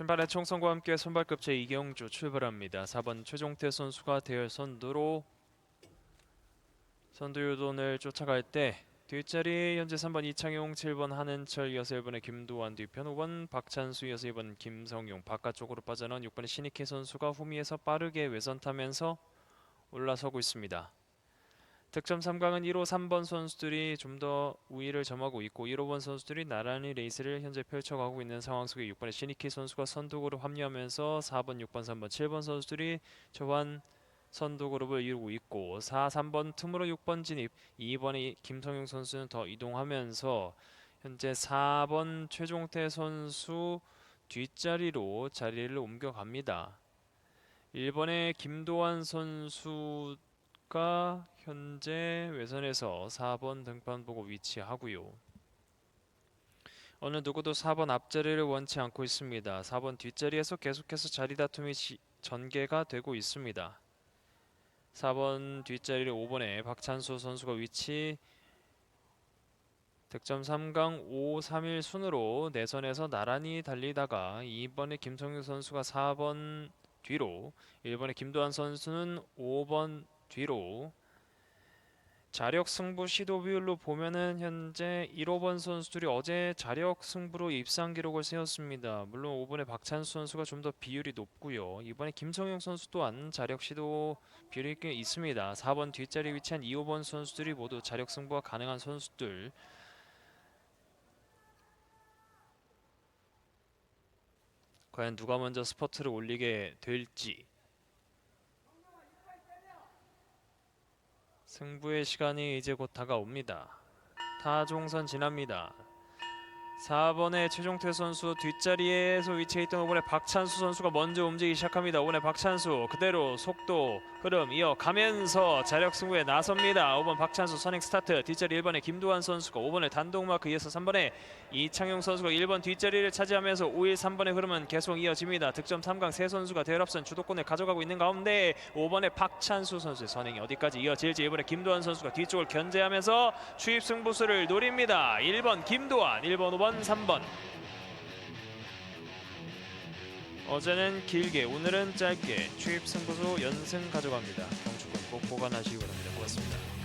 신발의 총선과 함께 선발급 제 이경주 출발합니다. 4번 최종태 선수가 대열 선두로 선두 유돈을 쫓아갈 때 뒷자리 현재 3번 이창용, 7번 한은철, 이어서 1번의 김도환 뒤편 5번 박찬수, 이어서 2번 김성용 바깥쪽으로 빠져나온 6번의 신익희 선수가 후미에서 빠르게 외선 타면서 올라서고 있습니다. 득점 3강은 1호, 3번 선수들이 좀 더 우위를 점하고 있고 1, 5번 선수들이 나란히 레이스를 현재 펼쳐가고 있는 상황 속에 6번의 신익희 선수가 선두그룹 합류하면서 4번, 6번, 3번, 7번 선수들이 초반 선두 그룹을 이루고 있고 4, 3번 틈으로 6번 진입 2번의 김성용 선수는 더 이동하면서 현재 4번 최종태 선수 뒷자리로 자리를 옮겨갑니다. 1번의 김도환 선수 가 현재 외선에서 4번 등판 보고 위치하고요. 어느 누구도 4번 앞자리를 원치 않고 있습니다. 4번 뒷자리에서 계속해서 자리 다툼이 시- 전개가 되고 있습니다. 4번 뒷자리를 5번에 박찬수 선수가 위치 득점 3강 5, 3일 순으로 내선에서 나란히 달리다가 2번의 김성규 선수가 4번 뒤로 1번의 김도환 선수는 5번 뒤로 자력 승부 시도 비율로 보면은 현재 1, 5번 선수들이 어제 자력 승부로 입상 기록을 세웠습니다. 물론 5번의 박찬수 선수가 좀 더 비율이 높고요. 이번에 김성용 선수 또한 자력 시도 비율이 꽤 있습니다. 4번 뒷자리에 위치한 2, 5번 선수들이 모두 자력 승부가 가능한 선수들. 과연 누가 먼저 스퍼트를 올리게 될지 승부의 시간이 이제 곧 다가옵니다. 타종선 지납니다. 4번의 최종태 선수 뒷자리에서 위치해 있던 5번의 박찬수 선수가 먼저 움직이기 시작합니다. 5번의 박찬수 그대로 속도 흐름 이어가면서 자력 승부에 나섭니다. 5번 박찬수 선행 스타트 뒷자리 1번의 김도환 선수가 5번의 단독 마크 이어서 3번의 이창용 선수가 1번 뒷자리를 차지하면서 5, 1, 3번의 흐름은 계속 이어집니다. 득점 3강 세 선수가 대열 앞선 주도권을 가져가고 있는 가운데 5번의 박찬수 선수의 선행이 어디까지 이어질지 1번의 김도환 선수가 뒤쪽을 견제하면서 추입 승부수를 노립니다. 1번 김도환, 1번, 5 번, 3번. 어제는 길게, 오늘은 짧게 추입 승부수 연승 가져갑니다. 경축은 꼭 보관하시기 바랍니다. 고맙습니다.